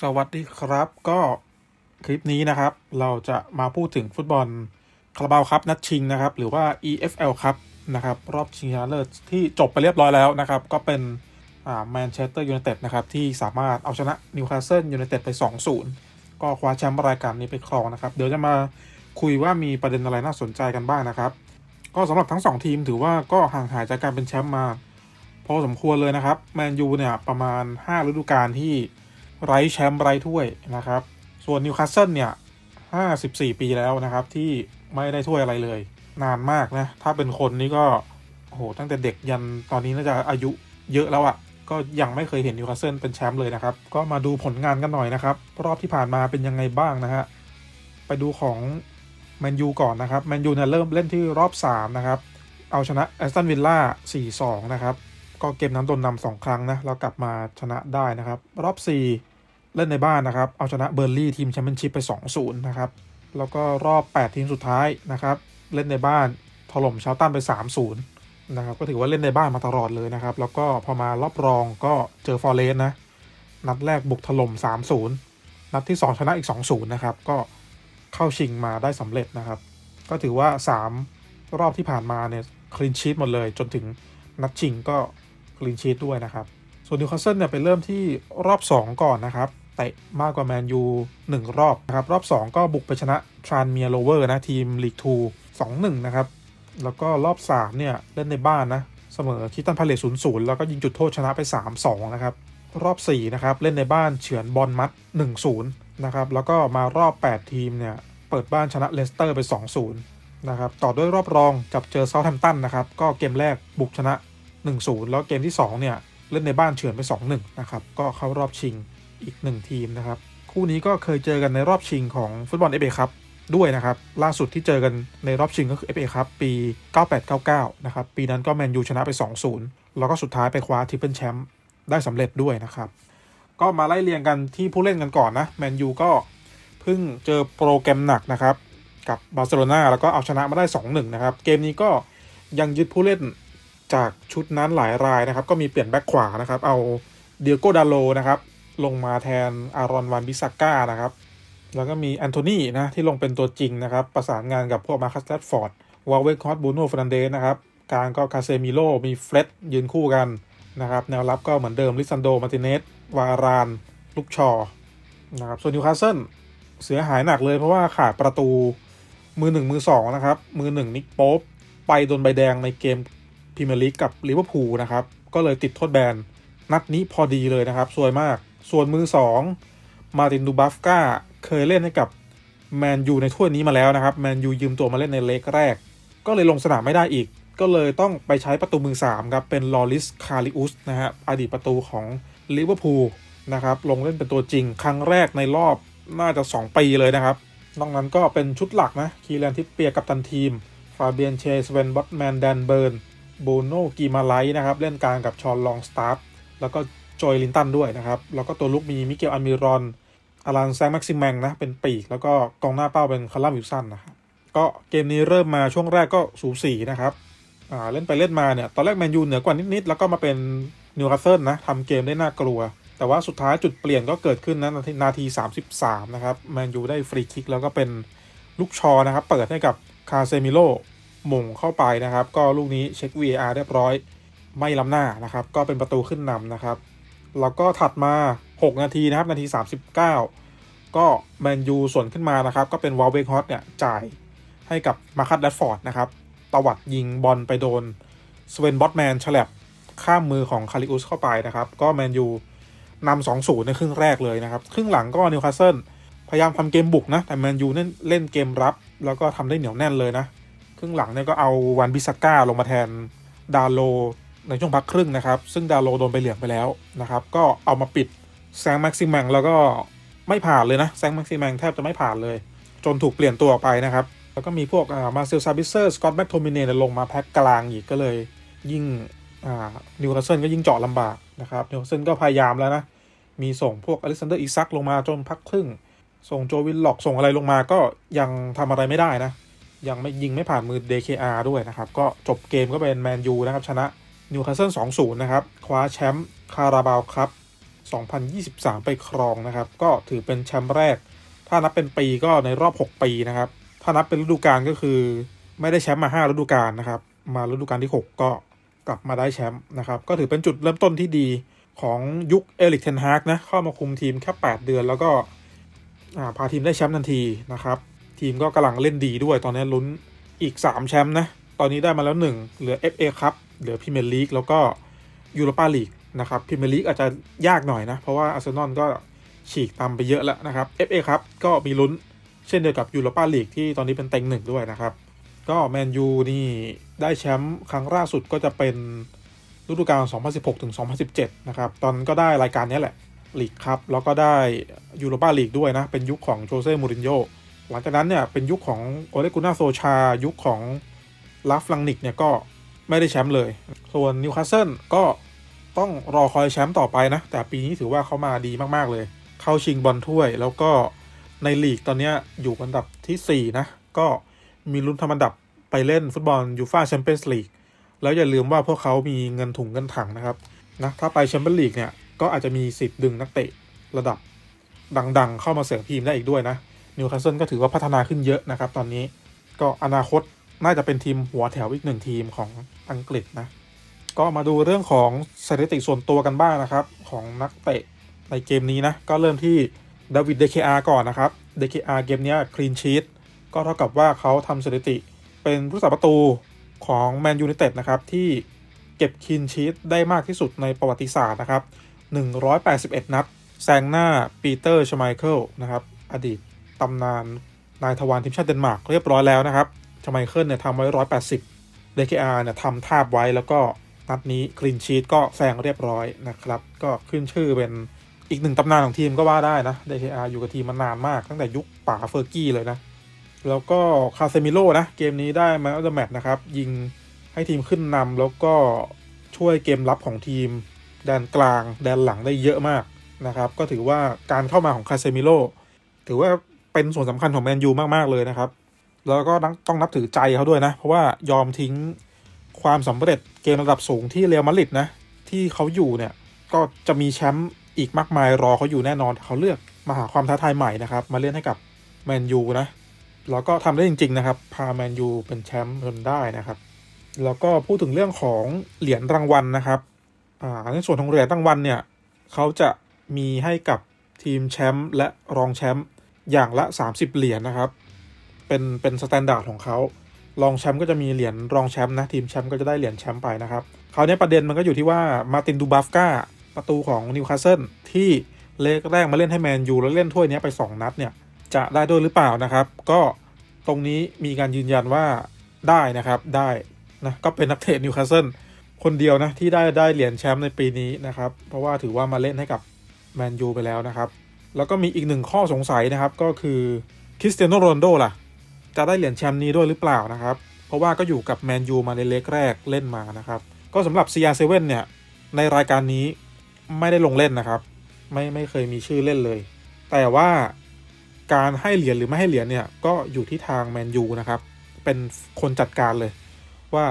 สวัสดีครับก็คลิปนี้นะครับ เราจะมาพูดถึงฟุตบอลคาราบาวครับนัดชิงนะครับ หรือว่า EFL ครับนะครับ รอบชิงชนะเลิศที่จบไปเรียบร้อยแล้วนะครับ ก็เป็นแมนเชสเตอร์ยูไนเต็ดนะครับ ที่สามารถเอาชนะนิวคาสเซิลยูไนเต็ดไป 2-0 ก็คว้าแชมป์รายการนี้ไปครองนะครับ เดี๋ยวจะมาคุยว่ามีประเด็นอะไรน่าสนใจกันบ้างนะครับ ก็สำหรับทั้ง 2 ทีมถือว่าก็ห่างหายจากการเป็นแชมป์มา พอสมควรเลยนะครับแมนยูเนี่ยประมาณ 5 ฤดูกาลที่ ไร้แชมป์ไร้ถ้วยนะครับ ส่วนนิวคาสเซิลเนี่ย 54 ปีแล้วนะครับ ที่ไม่ได้ถ้วยอะไรเลย นานมากนะ ถ้าเป็นคนนี่ก็โหตั้งแต่เด็กยันตอนนี้น่าจะอายุเยอะแล้วอะ่ะ ก็ยังไม่เคยเห็นนิวคาสเซิลเป็นแชมป์เลยนะครับ ก็มาดูผลงานกันหน่อยนะครับ รอบที่ผ่านมาเป็นยังไงบ้างนะฮะ ไปดูของแมนยูก่อนนะครับ แมนยูเนี่ยเริ่มเล่นที่รอบ 3 นะครับ เอาชนะแอสตันวิลล่า 4-2 นะครับ ก็เกมนั้นโดนนำสองครั้งนะ แล้วกลับมาชนะได้นะครับ รอบ 4 เล่นในบ้านนะครับ เอาชนะเบอร์ลี่ทีมแชมเปี้ยนชิพไป 2-0 นะครับ แล้วก็รอบ 8 ทีมสุดท้ายนะครับ เล่นในบ้านถล่มชาวตันไป 3-0 นะครับ ก็ถือว่าเล่นในบ้านมาตลอดเลยนะครับ แล้วก็พอมารอบรองก็เจอฟอร์เรสนะ นัดแรกบุกถล่ม 3-0 นัดที่ 2 ชนะอีก 2-0 นะครับ ก็เข้าชิงมาได้สำเร็จนะครับ ก็ถือว่า 3 รอบที่ผ่านมาเนี่ยคลีนชีตหมดเลย จนถึงนัดชิงก็คลีนชีตด้วยนะครับส่วนนิวคาสเซิลเนี่ยไปเริ่มที่รอบ 2 ก่อนนะครับ เตะมากกว่าแมนยู1รอบนะครับ รอบ 2 ก็บุกไปชนะทรานเมียโลเวอร์นะทีมลีก2 2-1นะครับ แล้วก็รอบ 3 เนี่ย เล่นในบ้านนะ เสมอคิตันพาเลต0-0แล้วก็ยิงจุดโทษชนะไป 3-2 นะครับ รอบ 4 นะครับ เล่นในบ้านเฉือนบอลมัด 1-0 นะครับ แล้วก็มารอบ 8 ทีมเนี่ย เปิดบ้านชนะเลสเตอร์ไป 2-0 นะครับ ต่อด้วยรอบรองจับเจอเซาท์แฮมป์ตันนะครับ ก็เกมแรกบุกชนะ 1-0 แล้วเกมที่ 2 เนี่ย เล่นในบ้านเฉือนไป 2-1 นะครับ ก็เข้ารอบชิง อีก1ทีมนะครับ คู่นี้ก็เคยเจอกันในรอบชิงของฟุตบอลเอเครับด้วยนะครับ ล่าสุดที่เจอกันในรอบชิงก็คือ FA ครับปี 98-99 นะครับ ปีนั้นก็แมนยูชนะไป 2-0 แล้วก็สุดท้ายไปคว้าทริปเปิลแชมป์ได้สำเร็จด้วยนะครับ ก็มาไล่เรียงกันที่ผู้เล่นกันก่อนนะ แมนยูก็เพิ่งเจอโปรแกรมหนักนะครับ กับบาร์เซโลนาแล้วก็เอาชนะมาได้ 2-1 นะครับ เกมนี้ก็ยังยึดผู้เล่นจากชุดนั้นหลายรายนะครับ ก็มีเปลี่ยนแบ็คขวานะครับ เอาเดียโกดาโลนะครับ ลงมาแทนอารอนวันบิซาก้านะครับ แล้วก็มีแอนโทนีนะที่ลงเป็นตัวจริงนะครับ ประสานงานกับพวกมาคัสแรดฟอร์ดวอลเวคอตบูโน่ฟนันเดสนะครับกลางก็คาเซมิโลมีเฟร็ดยืนคู่กันนะครับ แนวรับก็เหมือนเดิมลิซันโดมาติเนสวารานลุกชอนะครับส่วนนิวคาสเซิลเสียหายหนักเลยเพราะว่าขาดประตูมือหนึ่งมือสองนะครับ มือหนึ่งนิกโป๊ปไปโดนใบแดงในเกมพรีเมียร์ลีกกับลิเวอร์พูลนะครับ ก็เลยติดโทษแบน นัดนี้พอดีเลยนะครับ สวยมาก ส่วนมือสองมาตินดูบัฟกาเคยเล่นให้กับแมนยูในถ้วยนี้มาแล้วนะครับแมนยูยืมตัวมาเล่นในเล็กแรก ก็เลยลงสนามไม่ได้อีก ก็เลยต้องไปใช้ประตูมือ3ครับเป็นลอริสคาริอุสนะฮะอดีตประตูของลิเวอร์พูลนะครับลงเล่นเป็นตัวจริงครั้งแรกในรอบน่าจะ 2 ปีเลยนะครับ นอกนั้นก็เป็นชุดหลักนะคีแลนทิปเปียกับตันทีมฟาเบียนเชสเวนบอตแมนแดนเบิร์นโบโนกีมาไลนะครับเล่นกลางกับชอนลองสตาร์แล้วก็ จอยลินตันด้วยนะครับ แล้วก็ตัวลุกมีมิเกลอามิรอนอารันแซงแม็กซิแมงนะ เป็นปีก แล้วก็กองหน้าเป้าเป็นคาร์ลัมวิลสันนะครับ ก็เกมนี้เริ่มมาช่วงแรกก็สูสีนะครับอ่าเล่นไปเล่นมาเนี่ย ตอนแรกแมนยูเหนือกว่านิดๆ แล้วก็มาเป็นนิวคาสเซิลนะทำเกมได้น่ากลัว แต่ว่าสุดท้ายจุดเปลี่ยนก็เกิดขึ้นนะนาทีนาที33 นะครับ แมนยูได้ฟรีคิกแล้วก็เป็นลูกชอนะครับ เปิดให้กับคาเซมิโลมงเข้าไปนะครับ ก็ลูกนี้เช็ค VAR เรียบร้อย ไม่ล้ำหน้านะครับ ก็เป็นประตูขึ้นนำนะครับ แล้วก็ถัดมา 6 นาทีนะครับ นาที 39 ก็แมนยูส่วนขึ้นมานะครับ ก็เป็นวอลเวกฮอตเนี่ยจ่ายให้กับมาคัตแรดฟอร์ดนะครับตวัดยิงบอลไปโดนสเวนบอตแมนฉลับข้ามมือของคาริอุสเข้าไปนะครับ ก็แมนยูนำสองศูนย์ในครึ่งแรกเลยนะครับ ครึ่งหลังก็นิวคาสเซิลพยายามทำเกมบุกนะ แต่แมนยูเล่นเล่นเกมรับ แล้วก็ทำได้เหนียวแน่นเลยนะ ครึ่งหลังเนี่ยก็เอาวันบิสก้าลงมาแทนดาโล ในช่วงพักครึ่งนะครับ ซึ่งดาโลโดนไปเหลืองไปแล้วนะครับ ก็เอามาปิดแซงแม็กซิมังแล้วก็ไม่ผ่านเลยนะแซงแม็กซิมังแทบจะไม่ผ่านเลย จนถูกเปลี่ยนตัวออกไปนะครับ แล้วก็มีพวกมาเซลซาบิเซอร์สกอตแม็กโทมิเนลงมาแพ็กกลางอีกก็เลยยิ่งนิวคาสเซิลก็ยิ่งเจาะลำบากนะครับนิวคาสเซิลก็พยายามแล้วนะ มีส่งพวกอล็กซานเดอร์อีซักลงมาจนพักครึ่ง ส่งโจวินล็อกส่งอะไรลงมาก็ยังทำอะไรไม่ได้นะ ยังไม่ยิงไม่ผ่านมือ DKR ด้วยนะครับ ก็จบเกมก็เป็นแมนยูนะครับ ชนะ นิวคาสเซิล2-0 นะครับ คว้าแชมป์คาราบาวครับ 2023 ไปครองนะครับ ก็ถือเป็นแชมป์แรก ถ้านับเป็นปีก็ในรอบ 6 ปีนะครับ ถ้านับเป็นฤดูกาลก็คือ ไม่ได้แชมป์มา 5 ฤดูกาลนะครับ มาฤดูกาลที่ 6 ก็กลับมาได้แชมป์นะครับ ก็ถือเป็นจุดเริ่มต้นที่ดีของยุคเอลิกเทนฮากนะ เข้ามาคุมทีมแค่ 8 เดือนแล้วก็พาทีมได้แชมป์ทันทีนะครับ ทีมก็กำลังเล่นดีด้วย ตอนนี้ลุ้นอีก 3 แชมป์นะ ตอนนี้ได้มาแล้ว 1 เหลือ FA ครับเหลือพรีเมียร์ลีกแล้วก็ยูโรปาลีกนะครับพรีเมียร์ลีกอาจจะยากหน่อยนะ เพราะว่าอาร์เซนอลก็ฉีกตามไปเยอะแล้วนะครับ FA ครับก็มีลุ้นเช่นเดียวกับยูโรปาลีกที่ตอนนี้เป็นเต็งหนึ่งด้วยนะครับ ก็แมนยูนี่ได้แชมป์ครั้งล่าสุดก็จะเป็นฤดูกาล 2016 ถึง 2017 นะครับ ตอนก็ได้รายการนี้แหละลีกครับ แล้วก็ได้ยูโรปาลีกด้วยนะ เป็นยุคของโจเซ่ มูรินโญ่ หลังจากนั้นเนี่ย เป็นยุคของโอเลกุน่าโซชา ยุคของ ลาฟลังนิกเนี่ยก็ไม่ได้แชมป์เลย ส่วนนิวคาสเซิลก็ต้องรอคอยแชมป์ต่อไปนะ แต่ปีนี้ถือว่าเขามาดีมากๆเลย เข้าชิงบอลถ้วย แล้วก็ในลีกตอนนี้อยู่อันดับทีสี่4 นะ ก็มีลุ้นทำอันดับไปเล่นฟุตบอลยูฟาแชมเปี้ยนส์ลีกแล้วอย่าลืมว่าพวกเขามีเงินถุงเงินถังนะครับนะถ้าไปแชมเปี้ยนลีกเนี่ยก็อาจจะมีสิทธิ์ดึงนักเตะระดับดังๆ เข้ามาเสริมทีมได้อีกด้วยนะนิวคาสเซิลก็ถือว่าพัฒนาขึ้นเยอะนะครับ ตอนนี้ก็อนาคต น่าจะเป็นทีมหัวแถวอีกหนึ่งทีมของอังกฤษนะ ก็มาดูเรื่องของสถิติส่วนตัวกันบ้างนะครับ ของนักเตะในเกมนี้นะ ก็เริ่มที่ดาวิดเดคอาก่อนนะครับเดคอาเกมนี้คลีนชีตก็เท่ากับว่าเขาทำสถิติเป็นผู้สัประตูของแมนยู i นเต็ดนะครับที่เก็บคลีนชีตได้มากที่สุดในประวัติศาสตร์นะครับ 181 นัด แซงหน้าปีเตอร์ชไมเคิลนะครับ อดีตตำนานนายทวารทีมชาติเดนมาร์กเรียบร้อยแล้วนะครับ ไมเคิลเนี่ยทำไว้180 DKR เนี่ยทำทาบไว้แล้วก็นัดนี้คลีนชีตก็แซงเรียบร้อยนะครับ ก็ขึ้นชื่อเป็นอีกหนึ่งตำนานของทีมก็ว่าได้นะ DKR อยู่กับทีมมานานมากตั้งแต่ยุคป่าเฟอร์กี้เลยนะ แล้วก็คาเซมิโลนะ เกมนี้ได้มาอัลเดอร์แมตนะครับ ยิงให้ทีมขึ้นนำแล้วก็ช่วยเกมรับของทีม แดนกลางแดนหลังได้เยอะมากนะครับ ก็ถือว่าการเข้ามาของคาเซมิโลถือว่าเป็นส่วนสำคัญของแมนยูมาก ๆ เลยนะครับ แล้วก็ต้องนับถือใจเขาด้วยนะ เพราะว่ายอมทิ้งความสำเร็จเกมระดับสูงที่เรอัลมาดริดนะ ที่เขาอยู่เนี่ย ก็จะมีแชมป์อีกมากมายรอเขาอยู่แน่นอนเขาเลือกมาหาความท้าทายใหม่นะครับ มาเล่นให้กับแมนยูนะแล้วก็ทำได้จริง ๆ นะครับ พาแมนยูเป็นแชมป์จนได้นะครับ แล้วก็พูดถึงเรื่องของเหรียญรางวัลนะครับอ่าในส่วนของเหรียญรางวัลเนี่ยเขาจะมีให้กับทีมแชมป์และรองแชมป์อย่างละ 30 เหรียญนะครับ เป็นเป็นสแตนดาร์ดของเขารองแชมป์ก็จะมีเหรียญรองแชมป์นะทีมแชมป์ก็จะได้เหรียญแชมป์ไปนะครับคราวนี้ประเด็นมันก็อยู่ที่ว่ามาตินดูบัฟกาประตูของนิวคาสเซิลที่เลกแรกมาเล่นให้แมนยูแล้วเล่นถ้วยนี้ไป 2 นัดเนี่ยจะได้ด้วยหรือเปล่านะครับ ก็ตรงนี้มีการยืนยันว่าได้นะครับได้นะก็เป็นนักเตะนิวคาสเซิลคนเดียวนะที่ได้ได้เหรียญแชมป์ในปีนี้นะครับเพราะว่าถือว่ามาเล่นให้กับแมนยูไปแล้วนะครับ แล้วก็มีอีกหนึ่งข้อสงสัยนะครับก็คือคริสเตียโนโรนโดล่ะ จะได้เหรียญแชมป์นี้ด้วยหรือเปล่านะครับ เพราะว่าก็อยู่กับแมนยูมาในเล็กแรกเล่นมานะครับ ก็สำหรับ CR7 เนี่ย ในรายการนี้ไม่ได้ลงเล่นนะครับ ไม่ไม่เคยมีชื่อเล่นเลย แต่ว่าการให้เหรียญหรือไม่ให้เหรียญเนี่ยก็อยู่ที่ทางแมนยูนะครับ เป็นคนจัดการเลย ว่า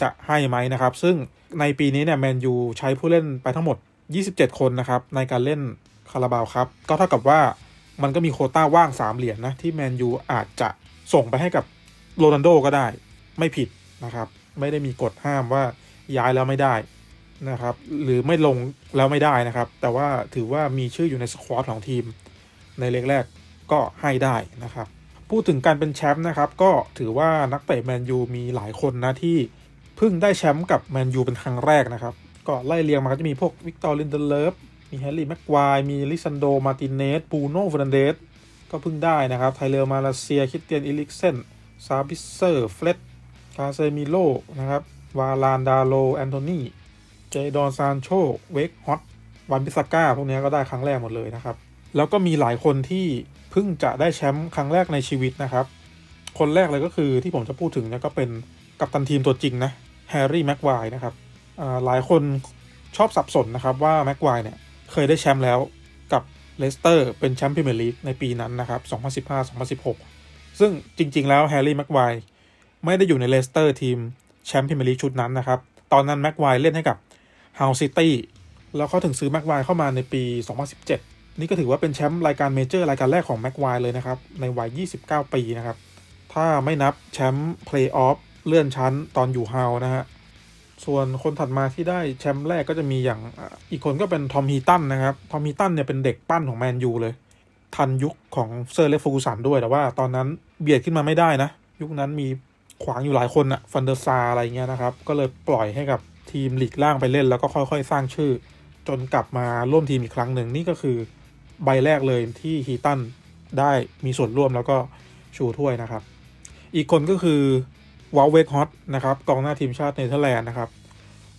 จะให้ไหมนะครับ ซึ่งในปีนี้เนี่ยแมนยูใช้ผู้เล่นไปทั้งหมด 27 คนนะครับ ในการเล่นคาราบาวครับ ก็เท่ากับว่ามันก็มีโคต้าว่าง 3 เหรียญนะที่แมนยูอาจจะ ส่งไปให้กับโรนัลโดก็ได้ไม่ผิดนะครับ ไม่ได้มีกฎห้ามว่าย้ายแล้วไม่ได้นะครับ หรือไม่ลงแล้วไม่ได้นะครับ แต่ว่าถือว่ามีชื่ออยู่ในสควอตของทีม ในเล็กแรกก็ให้ได้นะครับ พูดถึงการเป็นแชมป์นะครับ ก็ถือว่านักเตะแมนยูมีหลายคนนะที่เพิ่งได้แชมป์กับแมนยูเป็นครั้งแรกนะครับ ก็ไล่เรียงมาก็จะมีพวกวิกตอร์ลินเดเลฟมีแฮร์รี่แม็กควายมีลิซันโด มาติเนสปูโน่ฟรนเดส ก็เพิ่งได้นะครับ ไทเลอร์มาเลเซีย คิเตียน อิลิกเซน ซาบิเซอร์ เฟลตคาเซมิโลนะครับ วาลานดาโล แอนโทนี เจดอนซานโช เวกฮอต วันบิสก้า พวกนี้ก็ได้ครั้งแรกหมดเลยนะครับ แล้วก็มีหลายคนที่เพิ่งจะได้แชมป์ครั้งแรกในชีวิตนะครับ คนแรกเลยก็คือที่ผมจะพูดถึงเนี่ยก็เป็นกัปตันทีมตัวจริงนะ แฮร์รี่แม็กควายนะครับหลายคนชอบสับสนนะครับว่าแม็กควายเนี่ยเคยได้แชมป์แล้ว เลสเตอร์เป็นแชมป์พรีเมียร์ลีกในปีนั้นนะครับ 2015-2016 ซึ่งจริง ๆ แล้วแฮร์รี่แม็กควไม่ได้อยู่ในเลสเตอร์ทีมแชมป์พรีเมียร์ลีกชุดนั้นนะครับ ตอนนั้นแม็กควเล่นให้กับฮาวซิตี้แล้วเขาถึงซื้อแม็กไวเข้ามาในปี 2017 นี่ก็ถือว่าเป็นแชมป์รายการเมเจอร์รายการแรกของแม็กไวเลยนะครับ ในวัย 29 ปีนะครับ ถ้าไม่นับแชมป์เพลย์ออฟเลื่อนชั้นตอนอยู่เฮานะฮะ ส่วนคนถัดมาที่ได้แชมป์แรกก็จะมีอย่างอีกคนก็เป็นทอมฮีตันนะครับ ทอมฮีตันเนี่ยเป็นเด็กปั้นของแมนยูเลย ทันยุคของเซอร์เลฟฟูกูสันด้วยแต่ว่าตอนนั้นเบียดขึ้นมาไม่ได้นะ ยุคนั้นมีขวางอยู่หลายคนอะฟันเดอร์ซาอะไรเงี้ยนะครับ ก็เลยปล่อยให้กับทีมลีกล่างไปเล่น แล้วก็ค่อยๆ สร้างชื่อ จนกลับมาร่วมทีมอีกครั้งหนึ่งนี่ก็คือใบแรกเลยที่ฮีตันได้มีส่วนร่วมแล้วก็ชูถ้วยนะครับ อีกคนก็คือ วอลเวกฮอตนะครับกองหน้าทีมชาติเนเธอร์แลนด์นะครับ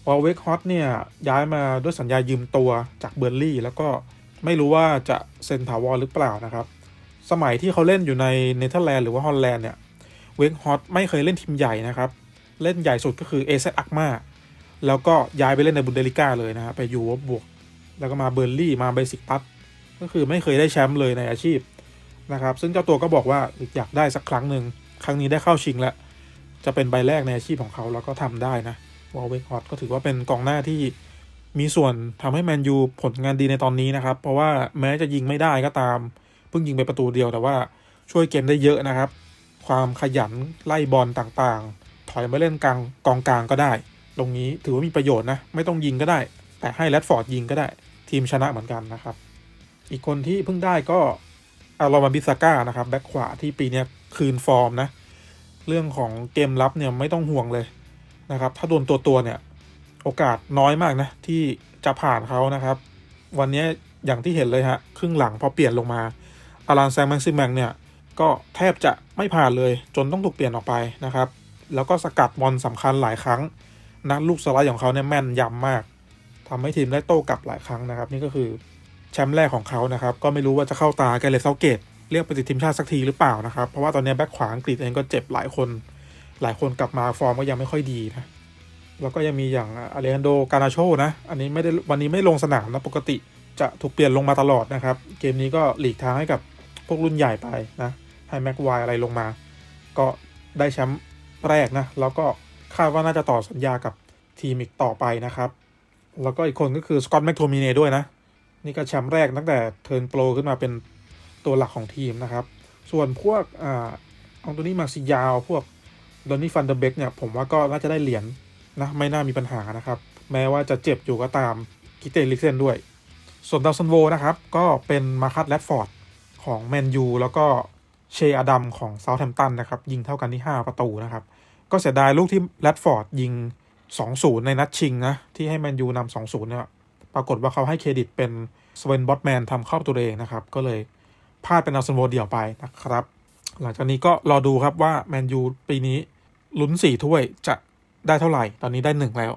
วอลเวกฮอตเนี่ยย้ายมาด้วยสัญญายืมตัวจากเบอร์ลี่แล้วก็ไม่รู้ว่าจะเซ็นถาวรหรือเปล่านะครับ สมัยที่เขาเล่นอยู่ในเนเธอร์แลนด์หรือว่าฮอลแลนด์เนี่ยเวกฮอตไม่เคยเล่นทีมใหญ่นะครับ เล่นใหญ่สุดก็คือเอเซอักมาแล้วก็ย้ายไปเล่นในบุนเดลิก้าเลยนะครับไปยูวบวก แล้วก็มาเบอร์ลี่มาเบสิกตัสก็คือไม่เคยได้แชมป์เลยในอาชีพนะครับ ซึ่งเจ้าตัวก็บอกว่าอยากได้สักครั้งหนึ่งครั้งนี้ได้เข้าชิงแล้ว จะเป็นใบแรกในอาชีพของเขาแล้วก็ทำได้นะวอลเวกฮอตก็ถือว่าเป็นกองหน้าที่มีส่วนทำให้แมนยูผลงานดีในตอนนี้นะครับ เพราะว่าแม้จะยิงไม่ได้ก็ตาม เพิ่งยิงไปประตูเดียวแต่ว่าช่วยเกมได้เยอะนะครับ ความขยันไล่บอลต่างๆ ถอยมาเล่นกลางกองกลางก็ได้ ตรงนี้ถือว่ามีประโยชน์นะ ไม่ต้องยิงก็ได้ แต่ให้แรดฟอร์ดยิงก็ได้ ทีมชนะเหมือนกันนะครับ อีกคนที่เพิ่งได้ก็อารอมาบิซาก้านะครับแบ็คขวาที่ปีนี้คืนฟอร์มนะ เรื่องของเกมรับเนี่ยไม่ต้องห่วงเลยนะครับ ถ้าโดนตัวตัวเนี่ยโอกาสน้อยมากนะที่จะผ่านเขานะครับ วันนี้อย่างที่เห็นเลยฮะครึ่งหลังพอเปลี่ยนลงมาอารันแซงแม็กซิแมงเนี่ยก็แทบจะไม่ผ่านเลยจนต้องถูกเปลี่ยนออกไปนะครับ แล้วก็สกัดบอลสำคัญหลายครั้งนะลูกสไลด์ของเขาเนี่ยแม่นยำมากทำให้ทีมได้โต้กลับหลายครั้งนะครับ นี่ก็คือแชมป์แรกของเขานะครับ ก็ไม่รู้ว่าจะเข้าตาแกเลเซาเกต เรียกไปติดทีมชาติสักทีหรือเปล่านะครับ เพราะว่าตอนนี้แบ็คขวาอังกฤษเองก็เจ็บหลายคน หลายคนกลับมาฟอร์มก็ยังไม่ค่อยดีนะ แล้วก็ยังมีอย่างอเลันโดกานาโชนะ อันนี้ไม่ได้วันนี้ไม่ลงสนามนะปกติจะถูกเปลี่ยนลงมาตลอดนะครับ เกมนี้ก็หลีกทางให้กับพวกรุ่นใหญ่ไปนะให้แม็กไวอะไรลงมา ก็ได้แชมป์แรกนะ แล้วก็คาดว่าน่าจะต่อสัญญากับทีมอีกต่อไปนะครับ แล้วก็อีกคนก็คือสกอตแมคโทมิเน่ด้วยนะ นี่ก็แชมป์แรกตั้งแต่เทิร์นโปรขึ้นมาเป็น ตัวหลักของทีมนะครับ ส่วนพวกอ่าอังโตนี่มาซิยาว พวกดอนนี่ฟันเดเบกเนี่ยผมว่าก็น่าจะได้เหรียญนะไม่น่ามีปัญหานะครับ แม้ว่าจะเจ็บอยู่ก็ตามกิเตลิกเซนด้วย ส่วนดาวซันโวนะครับก็เป็นมาคัตแรดฟอร์ดของแมนยูแล้วก็เชอดัมของเซาท์แฮมป์ตันนะครับยิงเท่ากันที่ 5 ประตูนะครับ ก็เสียดายลูกที่แรดฟอร์ดยิง 2-0 ในนัดชิงนะที่ให้แมนยูนำ2-0เนี่ยปรากฏว่าเขาให้เครดิตเป็นสเวนบอตแมนทำเข้าประตัวเองนะครับ ก็เลย พลาดเป็นอาวซันโวเดี่ยวไปนะครับ หลังจากนี้ก็รอดูครับว่าแมนยูปีนี้ลุ้นสี่ถ้วยจะได้เท่าไหร่ ตอนนี้ได้หนึ่งแล้ว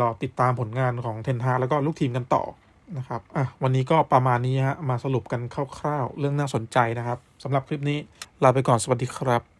รอติดตามผลงานของเทนฮาแล้วก็ลูกทีมกันต่อนะครับอะวันนี้ก็ประมาณนี้ฮะมาสรุปกันคร่าวๆ เรื่องน่าสนใจนะครับสำหรับคลิปนี้ลาไปก่อนสวัสดีครับ